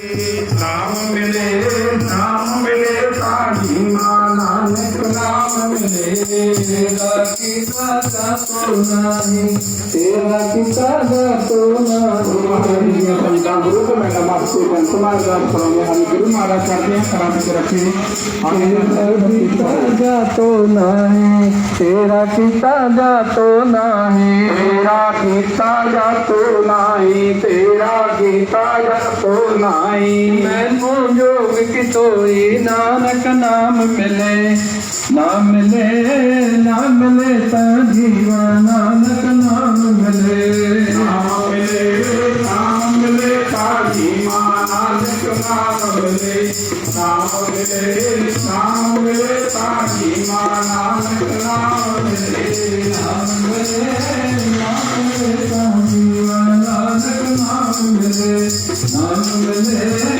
नाम मिले नाम नानक नाम मिले। तेरा किसा नहीं तेरा मैडम हम गुरु महाराज करते हैं खराब तो नहीं तेरा किता जा तो नहीं तेरा किता जा तो नहीं तेरा किता जा तो नहीं। पाई मैनू जोग की तोई नानक नाम मिले ना मिले ना मिले ता जीवा नानक नाम मिले। नाम मिले नाम मिले ता जीवा नानक नाम I'm gonna.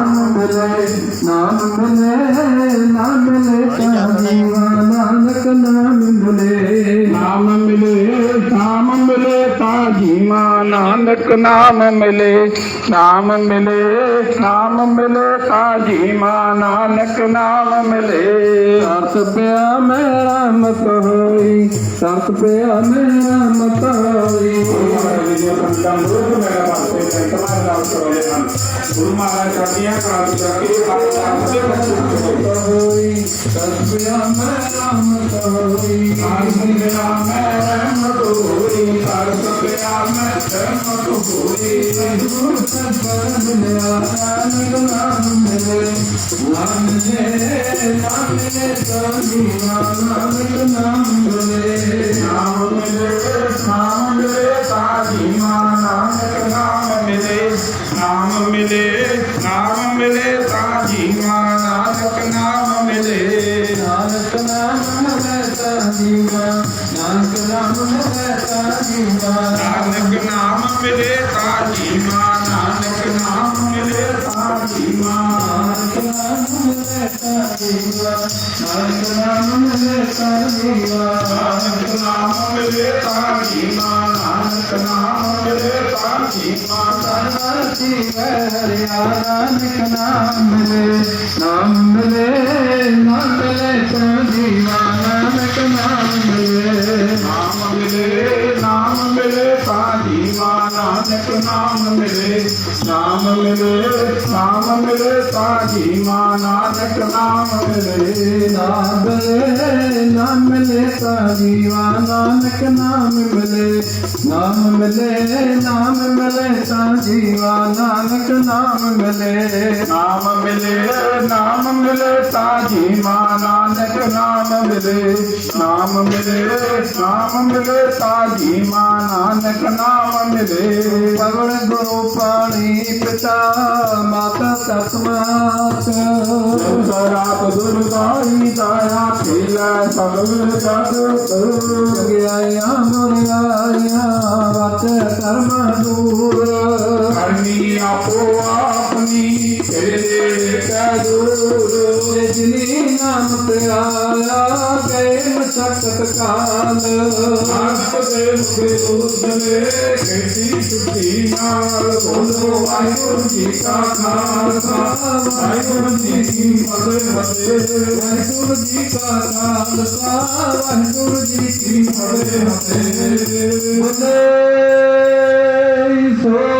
नाम रे नाम ले नाम ले का दीवाना नानक नाम मिले नाम मिले। ਨਾਮ ਜੀਵਾ ਨਾਨਕ ਨਾਮ ਮਿਲੇ ਨਾਮ ਮਿਲੇ ਨਾਮ ਮਿਲੇ ਤਾਂ ਜੀਵਾ ਨਾਨਕ ਨਾਮ ਮਿਲੇ। ਸਰਤ ਪਿਆ ਮੈਂ ਰਾਮਤ ਹੋਈ ਸਰਤ ਪਿਆ ਮੈਂ ਰਾਮਤ ਹੋਈ ਗੁਰੂ ਮਹਾਰਾਜ ਕਰਦੀਆਂ ਕਰਾਂ ਤੇ ਰੱਖੇ ਹੋਈ। ਸਰਤ ਪਿਆ ਮੈਂ ਰਾਮਤ ਹੋਈ ਆਨੰਦ ਮੇਰਾ ਮੈਂ ਰਹਿਮਤ ਹੋਈ ਕਰ ਸਕਿਆ ਮੈਂ ਰਹਿਮਤ ਹੋਈ ਗੁਰੂ ਸਤਿਗੁਰ ਮਿਲਿਆ ਨਾਨਕ ਨਾਮ ਮਿਲੇ ਨਾਮ ਮਿਲੇ ਨਾਮ ਮਿਲੇ ਤਾਂ ਨਾਨਕ ਨਾਮ ਮਿਲੇ ਨਾਮ ਮਿਲੇ ਨਾਮ ਮਿਲੇ ਸਾਜੀ ਨਾਨਕ ਨਾਮ ਮਿਲੇ ਨਾਮ ਮਿਲੇ ਨਾਮ ਮਿਲੇ ਸਾਜੀ ਨਾਨਕ ਨਾਮ ਨਾਨਕ ਨਾਮ ਮਿਲੇ ਨਾਨਕ ਨਾਮ ਮਿਲੇ ਤਾਂ ਜੀਵਾ नानक नाम मिले ताजी माँ नानक नाम मिले ताजी माँ। नाम लेता नानक नाम लेता नानक नाम नानक नाम लेता नाम नानक नाम मिले नाम मिले नाम मिले ताकि माँ नानक नाम मिले नाम मिले नाम मिले ताकि माँ ਨਾਨਕ ਨਾਮ ਮਿਲੇ ਨਾਮ ਮਿਲੇ ਨਾਮ ਮਿਲੇ ਤਾਂ ਜੀਵਾ ਨਾਨਕ ਨਾਮ ਮਿਲੇ। ਨਾਮ ਮਿਲੇ ਨਾਮ ਮਿਲੇ ਸਾਜੀ ਨਾਨਕ ਨਾਮ ਮਿਲੇ। ਨਾਮ ਮਿਲੇ ਨਾਮ ਮਿਲੇ ਸਾਜੀ ਨਾਨਕ ਨਾਮ ਮਿਲੇ। ਪਵਨ ਗੁਰੂ ਪਾਣੀ ਪਿਤਾ, ਮਾਤਾ ਤਤਮਾਤ ਸਰਾਪ ਦੁਰਗਾਈ ਦਾਇਆ ਖੇਲਾ ਸਗਲ ਜਗਤ ਗਿਆਇਆ ਮੁਰਿਆਇਆ ਵਚ ਕਰਮ ਦੂਰ। ਕਰਨੀ ਆਪੋ ਆਪਣੀ ਤੇਰੇ ਕੈ ਦੂਰ ਜਿਨੀ ਨਾਮ ਤੇ ਆਇਆ ਗਏ ਮਸਕਤ ਕਾਲ। ਆਪ ਦੇ ਮੁਖੇ ਉਸਲੇ ਖੇਤੀ ਛੁੱਟੀ ਨਾਲ। ਬੋਲੋ ਵਾਹਿਗੁਰੂ ਜੀ ਕਾ ਖਾਲਸਾ ਵਾਹਿਗੁਰੂ ਜੀ ਕੀ ਫਤਿਹ। ਫਤਿਹ ਵਾਹਿਗੁਰੂ ਜੀ ਕਾ ਖਾਲਸਾ ਵਾਹਿਗੁਰੂ ਜੀ ਕੀ ਫਤਿਹ। ਬੋਲੇ ਸੋ